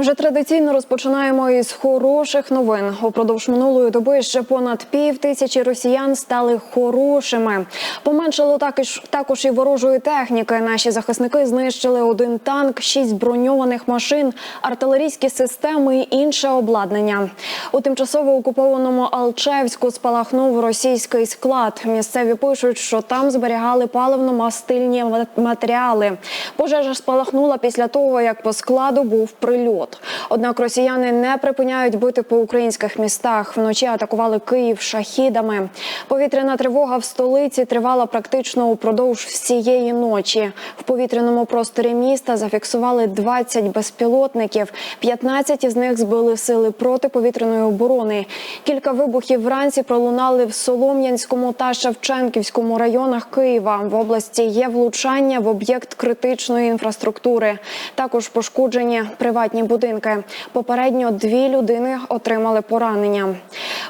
Вже традиційно розпочинаємо із хороших новин. Упродовж минулої доби ще понад пів тисячі росіян стали хорошими. Поменшало також також і ворожої техніки. Наші захисники знищили один танк, шість броньованих машин, артилерійські системи і інше обладнання. У тимчасово окупованому Алчевську спалахнув російський склад. Місцеві пишуть, що там зберігали паливно-мастильні матеріали. Пожежа спалахнула після того, як по складу був прильот. autres. Однак росіяни не припиняють бити по українських містах. Вночі атакували Київ шахідами. Повітряна тривога в столиці тривала практично упродовж всієї ночі. В повітряному просторі міста зафіксували 20 безпілотників. 15 із них збили сили протиповітряної оборони. Кілька вибухів вранці пролунали в Солом'янському та Шевченківському районах Києва. В області є влучання в об'єкт критичної інфраструктури. Також пошкоджені приватні будинки. Попередньо дві людини отримали поранення.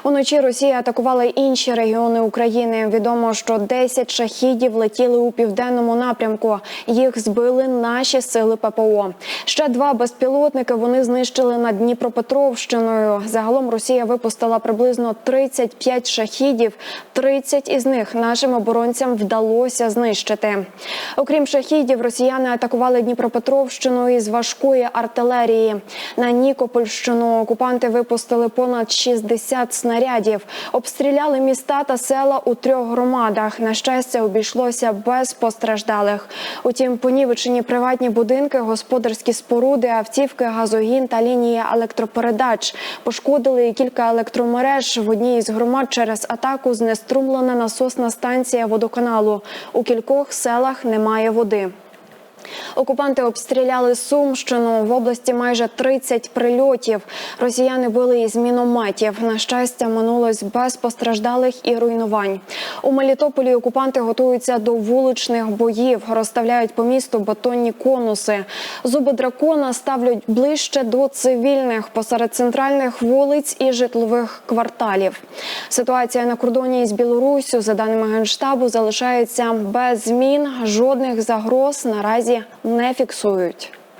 Уночі Росія атакувала інші регіони України. Відомо, що 10 шахідів летіли у південному напрямку. Їх збили наші сили ППО. Ще два безпілотники вони знищили над Дніпропетровщиною. Загалом Росія випустила приблизно 35 шахідів. 30 із них нашим оборонцям вдалося знищити. Окрім шахідів, росіяни атакували Дніпропетровщину із важкої артилерії. На Нікопольщину окупанти випустили понад 60 снарядів, обстріляли міста та села у трьох громадах. На щастя, обійшлося без постраждалих. Утім, понівечені приватні будинки, господарські споруди, автівки, газогін та лінії електропередач пошкодили і кілька електромереж. В одній із громад через атаку знеструмлена насосна станція водоканалу. У кількох селах немає води. Окупанти обстріляли Сумщину в області майже 30 прильотів. Росіяни били із мінометів. На щастя, минулось без постраждалих і руйнувань. У Мелітополі окупанти готуються до вуличних боїв, розставляють по місту бетонні конуси. Зуби дракона ставлять ближче до цивільних посеред центральних вулиць і житлових кварталів. Ситуація на кордоні із Білоруссю, за даними генштабу, залишається без змін. Жодних загроз наразі не фіксують.